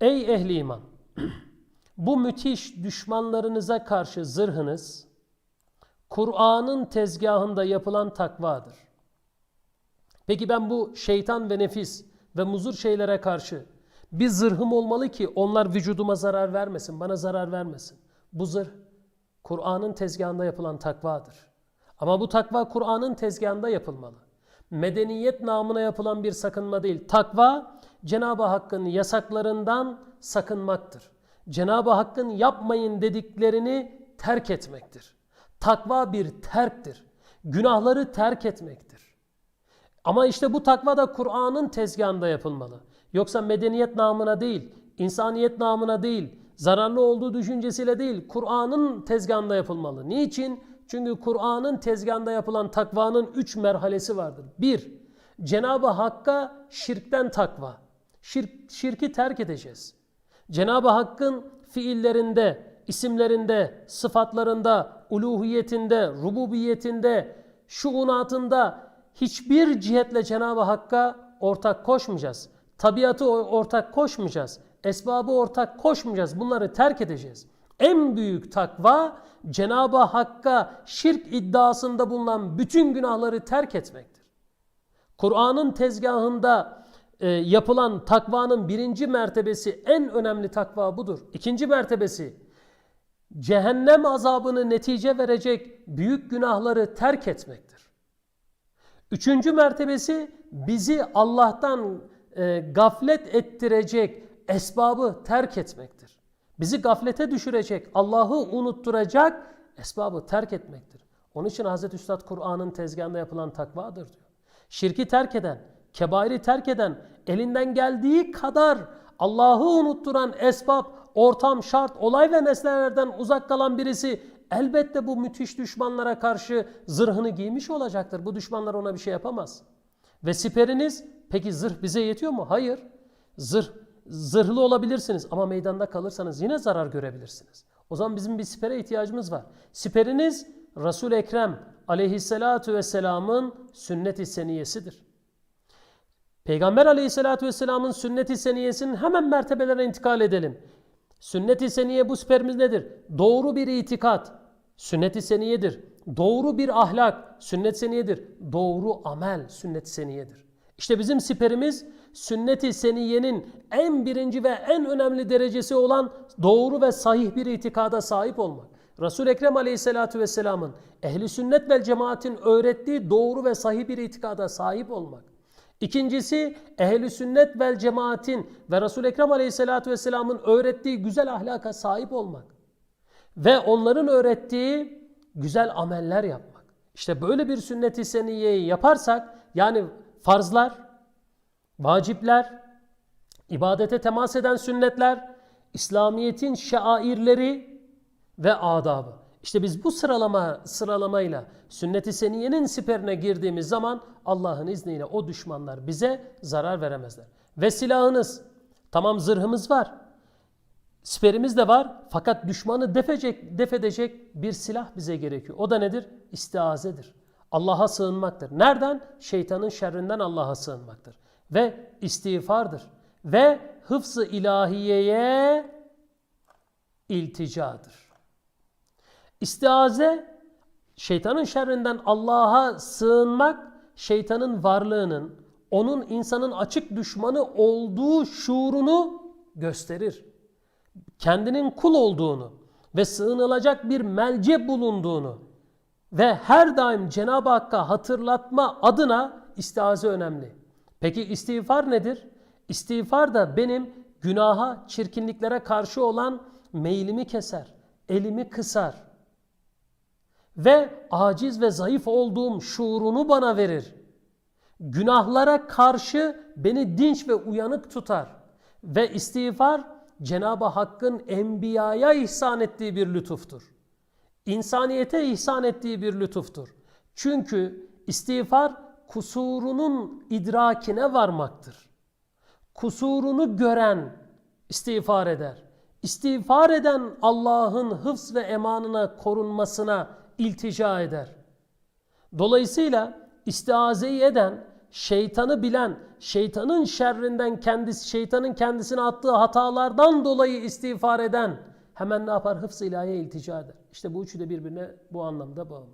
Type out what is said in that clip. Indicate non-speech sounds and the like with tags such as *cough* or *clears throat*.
Ey ehli iman! *clears throat* Bu müthiş düşmanlarınıza karşı zırhınız, Kur'an'ın tezgahında yapılan takvadır. Peki ben bu şeytan ve nefis ve muzur şeylere karşı bir zırhım olmalı ki onlar vücuduma zarar vermesin, bana zarar vermesin. Bu zırh Kur'an'ın tezgahında yapılan takvadır. Ama bu takva Kur'an'ın tezgahında yapılmalı. Medeniyet namına yapılan bir sakınma değil. Takva Cenab-ı Hakk'ın yasaklarından sakınmaktır. Cenab-ı Hakk'ın yapmayın dediklerini terk etmektir. Takva bir terktir. Günahları terk etmektir. Ama işte bu takva da Kur'an'ın tezgahında yapılmalı. Yoksa medeniyet namına değil, insaniyet namına değil, zararlı olduğu düşüncesiyle değil, Kur'an'ın tezgahında yapılmalı. Niçin? Çünkü Kur'an'ın tezgahında yapılan takvanın üç merhalesi vardır. Bir, Cenab-ı Hakk'a şirkten takva. Şirk, şirki terk edeceğiz. Cenab-ı Hakk'ın fiillerinde, isimlerinde, sıfatlarında, uluhiyetinde, rububiyetinde, şuunatında hiçbir cihetle Cenab-ı Hakk'a ortak koşmayacağız. Tabiatı ortak koşmayacağız. Esbabı ortak koşmayacağız. Bunları terk edeceğiz. En büyük takva Cenab-ı Hakk'a şirk iddiasında bulunan bütün günahları terk etmektir. Kur'an'ın tezgahında e, yapılan takvanın birinci mertebesi en önemli takva budur. İkinci mertebesi cehennem azabını netice verecek büyük günahları terk etmektir. Üçüncü mertebesi bizi Allah'tan e, gaflet ettirecek esbabı terk etmektir. Bizi gaflete düşürecek, Allah'ı unutturacak esbabı terk etmektir. Onun için Hazreti Üstad Kur'an'ın tezgahında yapılan takvadır diyor. Şirki terk eden, kebairi terk eden, elinden geldiği kadar Allah'ı unutturan esbab, ortam, şart, olay ve nesnelerden uzak kalan birisi elbette bu müthiş düşmanlara karşı zırhını giymiş olacaktır. Bu düşmanlar ona bir şey yapamaz. Ve siperiniz peki zırh bize yetiyor mu? Hayır. Zırh zırhlı olabilirsiniz ama meydanda kalırsanız yine zarar görebilirsiniz. O zaman bizim bir sipere ihtiyacımız var. Siperiniz Resul Ekrem aleyhissalatu vesselamın sünnet-i seniyesidir. Peygamber aleyhissalatu vesselamın sünnet-i seniyesinin hemen mertebelere intikal edelim. Sünnet-i seniye bu siperimiz nedir? Doğru bir itikat, sünnet-i seniyedir. Doğru bir ahlak, sünnet-i seniyedir. Doğru amel, sünnet-i seniyedir. İşte bizim siperimiz sünnet-i seniyenin en birinci ve en önemli derecesi olan doğru ve sahih bir itikada sahip olmak. Resul-i Ekrem Aleyhisselatü Vesselam'ın ehli sünnet ve cemaatin öğrettiği doğru ve sahih bir itikada sahip olmak. İkincisi ehli sünnet vel cemaatin ve Resul-i Ekrem Aleyhisselatü Vesselam'ın öğrettiği güzel ahlaka sahip olmak. Ve onların öğrettiği güzel ameller yapmak. İşte böyle bir sünnet-i seniyeyi yaparsak yani farzlar, vacipler, ibadete temas eden sünnetler, İslamiyet'in şairleri ve adabı. İşte biz bu sıralama sıralamayla sünnet-i seniyenin siperine girdiğimiz zaman Allah'ın izniyle o düşmanlar bize zarar veremezler. Ve silahınız, tamam zırhımız var, siperimiz de var fakat düşmanı defecek, defedecek bir silah bize gerekiyor. O da nedir? İstiazedir. Allah'a sığınmaktır. Nereden? Şeytanın şerrinden Allah'a sığınmaktır. Ve istiğfardır. Ve hıfzı ilahiyeye ilticadır. İstiaze şeytanın şerrinden Allah'a sığınmak şeytanın varlığının, onun insanın açık düşmanı olduğu şuurunu gösterir. Kendinin kul olduğunu ve sığınılacak bir melce bulunduğunu ve her daim Cenab-ı Hakk'a hatırlatma adına istiaze önemli. Peki istiğfar nedir? İstiğfar da benim günaha, çirkinliklere karşı olan meylimi keser, elimi kısar ve aciz ve zayıf olduğum şuurunu bana verir. Günahlara karşı beni dinç ve uyanık tutar. Ve istiğfar Cenab-ı Hakk'ın enbiyaya ihsan ettiği bir lütuftur. İnsaniyete ihsan ettiği bir lütuftur. Çünkü istiğfar kusurunun idrakine varmaktır. Kusurunu gören istiğfar eder. İstiğfar eden Allah'ın hıfz ve emanına korunmasına iltica eder. Dolayısıyla istiazeyi eden şeytanı bilen, şeytanın şerrinden kendisi, şeytanın kendisine attığı hatalardan dolayı istiğfar eden hemen ne yapar? Hıfz-ı ilahiye iltica eder. İşte bu üçü de birbirine bu anlamda bağlı.